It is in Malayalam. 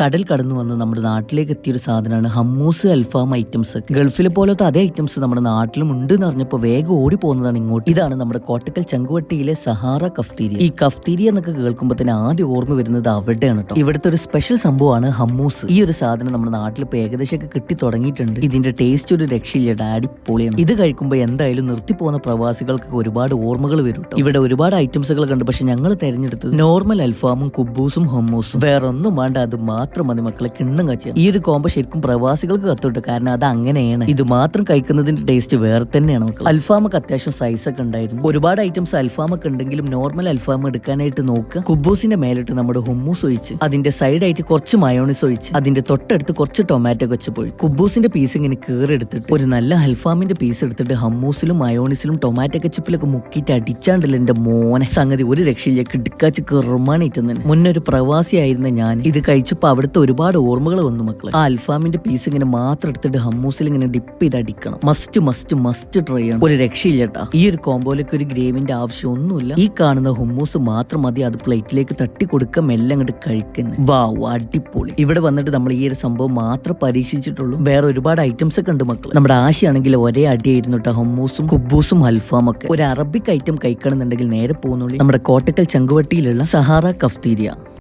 കടൽ കടന്നു വന്ന് നമ്മുടെ നാട്ടിലേക്ക് എത്തിയൊരു സാധനമാണ് ഹമ്മൂസ് അൽഫാം ഐറ്റംസ് ഗൾഫിലെ പോലത്തെ അതേ ഐറ്റംസ് നമ്മുടെ നാട്ടിലും ഉണ്ട് എന്ന് അറിഞ്ഞപ്പോൾ വേഗം ഓടി പോകുന്നതാണ് ഇങ്ങോട്ട്. ഇതാണ് നമ്മുടെ കോട്ടക്കൽ ചങ്കുവട്ടിയിലെ സഹാറ കഫ്തീരി ഈ കഫ്തീരി എന്നൊക്കെ കേൾക്കുമ്പോൾ തന്നെ ആദ്യം ഓർമ്മ വരുന്നത് അവിടെയാണ് കേട്ടോ ഇവിടുത്തെ ഒരു സ്പെഷ്യൽ സംഭവമാണ് ഹമ്മൂസ് ഈ ഒരു സാധനം നമ്മുടെ നാട്ടിൽ ഇപ്പോൾ ഏകദേശമൊക്കെ കിട്ടി തുടങ്ങിയിട്ടുണ്ട്. ഇതിന്റെ ടേസ്റ്റ് ഒരു രക്ഷയില്ല അടിപൊളിയാണ് ഇത് കഴിക്കുമ്പോൾ എന്തായാലും നിർത്തി പോകുന്ന പ്രവാസികൾക്ക് ഒരുപാട് ഓർമ്മകൾ വരും. ഇവിടെ ഒരുപാട് ഐറ്റംസുകൾ കണ്ടു പക്ഷെ ഞങ്ങൾ തെരഞ്ഞെടുത്തത് നോർമൽ അൽഫാമും കുബൂസും ഹമ്മൂസും വേറൊന്നും വേണ്ട അത് മാത്രം മതി മക്കളെ കിണ്ണം കച്ചു ഈ ഒരു കോമ്പോ ശരിക്കും പ്രവാസികൾക്ക് കത്തോട്ട്? കാരണം അത് അങ്ങനെയാണ്. ഇത് മാത്രം കഴിക്കുന്നതിന്റെ ടേസ്റ്റ് വേറെ തന്നെയാണ് മക്കൾ അൽഫാമൊക്കെ അത്യാവശ്യം സൈസ് ഒക്കെ ഉണ്ടായിരുന്നു. ഒരുപാട് ഐറ്റംസ് അൽഫാമൊക്കെ ഉണ്ടെങ്കിലും നോർമൽ അൽഫാം എടുക്കാനായിട്ട് നോക്കുക. കുബൂസിന്റെ മേലിട്ട് നമ്മുടെ ഹുമ്മൂസ് ഒഴിച്ച് അതിന്റെ സൈഡായിട്ട് കുറച്ച് മയോണിസ് ഒഴിച്ച് അതിന്റെ തൊട്ടടുത്ത് കുറച്ച് ടൊമാറ്റോ വെച്ച് പോയി. കുബൂസിന്റെ പീസ് ഇങ്ങനെ കീറെടുത്തിട്ട് ഒരു നല്ല അൽഫാമിന്റെ പീസ് എടുത്തിട്ട് ഹമ്മൂസിലും മയോണിസിലും ടൊമാറ്റോ കെച്ചപ്പിലൊക്കെ മുക്കിയിട്ട് അടിച്ചാണ്ടല്ലോ എന്റെ മോനെ. സംഗതി ഒരു രക്ഷയിലേക്ക് ഇടുക്കാച്ച് കിറുമാണിട്ട് മുന്നൊരു പ്രവാസിയായിരുന്ന ഞാൻ ഇത് കഴിച്ചപ്പോൾ അവിടുത്തെ ഒരുപാട് ഓർമ്മകൾ വന്നു മക്കളെ. ആ അൽഫാമിന്റെ പീസ് ഇങ്ങനെ മാത്രം എടുത്തിട്ട് ഹമ്മൂസിൽ ഇങ്ങനെ ഡിപ്പ് ചെയ്ത് അടിക്കണം മസ്റ്റ് മസ്റ്റ് മസ്റ്റ് ട്രൈ ആണ്. ഒരു രക്ഷയില്ല ഈ ഒരു കോമ്പോയിലേക്ക് ഒരു ഗ്രേവിന്റെ ആവശ്യം ഒന്നുമില്ല ഈ കാണുന്ന ഹുമ്മൂസ് മാത്രം മതി. അത് പ്ലേറ്റിലേക്ക് തട്ടി കൊടുക്കുക മെല്ലെ അങ്ങോട്ട് കഴിക്കുന്നത് വാവ് അടിപൊളി. ഇവിടെ വന്നിട്ട് നമ്മൾ ഈ ഒരു സംഭവം മാത്രം പരീക്ഷിച്ചിട്ടുള്ളൂ. വേറെ ഒരുപാട് ഐറ്റംസ് ഒക്കെ ഉണ്ട് മക്കൾ നമ്മുടെ ആശയാണെങ്കിൽ ഒരേ അടിയായിരുന്നു കേട്ടോ ഹമ്മൂസും കുബൂസും അൽഫാം ഒക്കെ. ഒരു അറബിക് ഐറ്റം കഴിക്കണമെന്നുണ്ടെങ്കിൽ നേരെ പോകുന്നുള്ളൂ. നമ്മുടെ കോട്ടക്കൽ ചങ്കുവട്ടിയിലുള്ള സഹാറ കഫ്തീരിയ